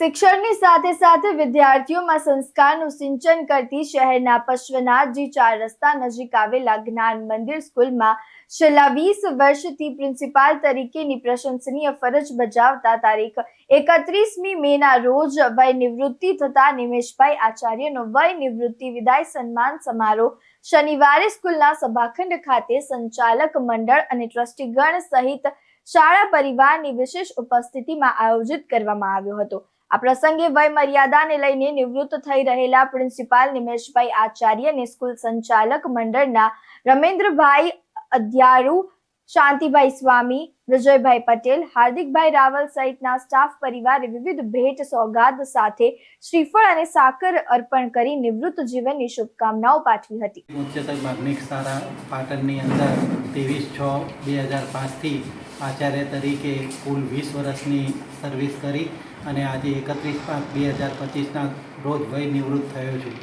શિક્ષણની સાથે સાથે વિદ્યાર્થીઓમાં સંસ્કારનું સિંચન કરતી શહેરના પશ્વનાથજી ચાર રસ્તા નજીક આવેલા જ્ઞાન મંદિર સ્કૂલમાં છેલ્લા વીસ વર્ષથી પ્રિન્સિપાલ તરીકેની પ્રશંસનીય ફરજ બજાવતા તારીખ એકત્રીસમી મેના રોજ વય નિવૃત્તિ થતા નિમેશભાઈ આચાર્યનો વય નિવૃત્તિ વિદાય સન્માન સમારોહ શનિવારે સ્કૂલના સભાખંડ ખાતે સંચાલક મંડળ અને ટ્રસ્ટીગણ સહિત શાળા પરિવારની વિશેષ ઉપસ્થિતિમાં આયોજિત કરવામાં આવ્યો હતો. આ પ્રસંગે વય મર્યાદાને લઈને નિવૃત્ત થઈ રહેલા પ્રિન્સિપાલ નિમેશભાઈ આચાર્યને સ્કૂલ સંચાલક મંડળના રમેન્દ્રભાઈ અધ્યારુ, શાંતિભાઈ સ્વામી, વિજયભાઈ પટેલ, હાર્દિકભાઈ રાવલ સહિતના સ્ટાફ પરિવારે વિવિધ ભેટ સોગાદ સાથે શ્રીફળ અને સાકર અર્પણ કરી નિવૃત્ત જીવનની શુભકામનાઓ પાઠવી હતી. ઉચ્ચતર માધ્યમિક શાળા પાટણની અંદર ત્રેવીસ છ બે હજાર પાંચથી આચાર્ય તરીકે કુલ વીસ વર્ષની સર્વિસ કરી અને આજે એકત્રીસ પાંચ બે હજાર પચીસના રોજ વય નિવૃત્ત થયો છું.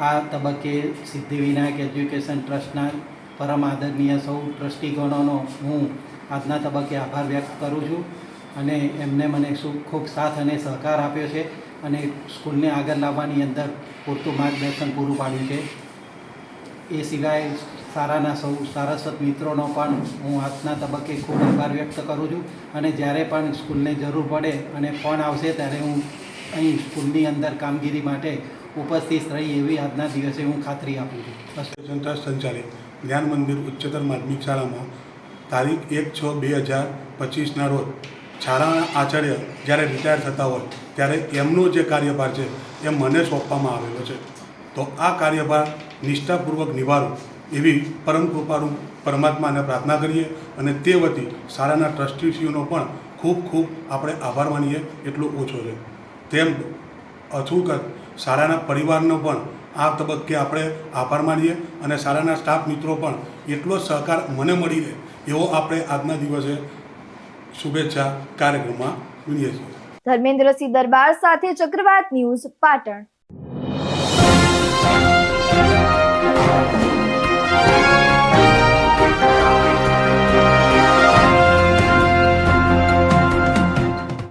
આ તબક્કે સિદ્ધિવિનાયક એજ્યુકેશન ટ્રસ્ટના પરમ આદરણીય સૌ ટ્રસ્ટીગણોનો હું આજના તબક્કે આભાર વ્યક્ત કરું છું અને એમને મને શું ખૂબ સાથ અને સહકાર આપ્યો છે અને સ્કૂલને આગળ લાવવાની અંદર પૂરતું માર્ગદર્શન પૂરું પાડ્યું છે. એ સિવાય શાળાના સૌ સારસ્વત મિત્રોનો પણ હું આજના તબક્કે ખૂબ આભાર વ્યક્ત કરું છું. અને જ્યારે પણ સ્કૂલને જરૂર પડે અને ફોન આવશે ત્યારે હું અહીં સ્કૂલની અંદર કામગીરી માટે ઉપસ્થિત રહી એવી આજના દિવસે હું ખાતરી આપું છું. સંસ્થા સંચાલિત જ્ઞાન મંદિર ઉચ્ચતર માધ્યમિક શાળામાં તારીખ એક છ બે હજાર પચીસના રોજ શાળાના આચાર્ય જ્યારે રિટાયર થતા હોય ત્યારે એમનો જે કાર્યભાર છે એ મને સોંપવામાં આવેલો છે. તો આ કાર્યભાર નિષ્ઠાપૂર્વક નિભાવું. એવી પરમ કૃપાળુ પરમાત્માને પ્રાર્થના કરીએ અને તે વતી શાળાના ટ્રસ્ટીશ્રીઓનો પણ ખૂબ ખૂબ આપણે આભાર માનીએ એટલો ઓછો છે. તેમ અચૂક શાળાના પરિવારનો પણ આ તબક્કે આપણે આભાર માનીએ અને શાળાના સ્ટાફ મિત્રો પણ એટલો સહકાર મને મળી રહે એવો આપણે આજના દિવસે શુભેચ્છા કાર્યક્રમમાં વિનીએ છીએ. ધર્મેન્દ્રસિંહ દરબાર સાથે ચક્રવાત ન્યૂઝ પાટણ.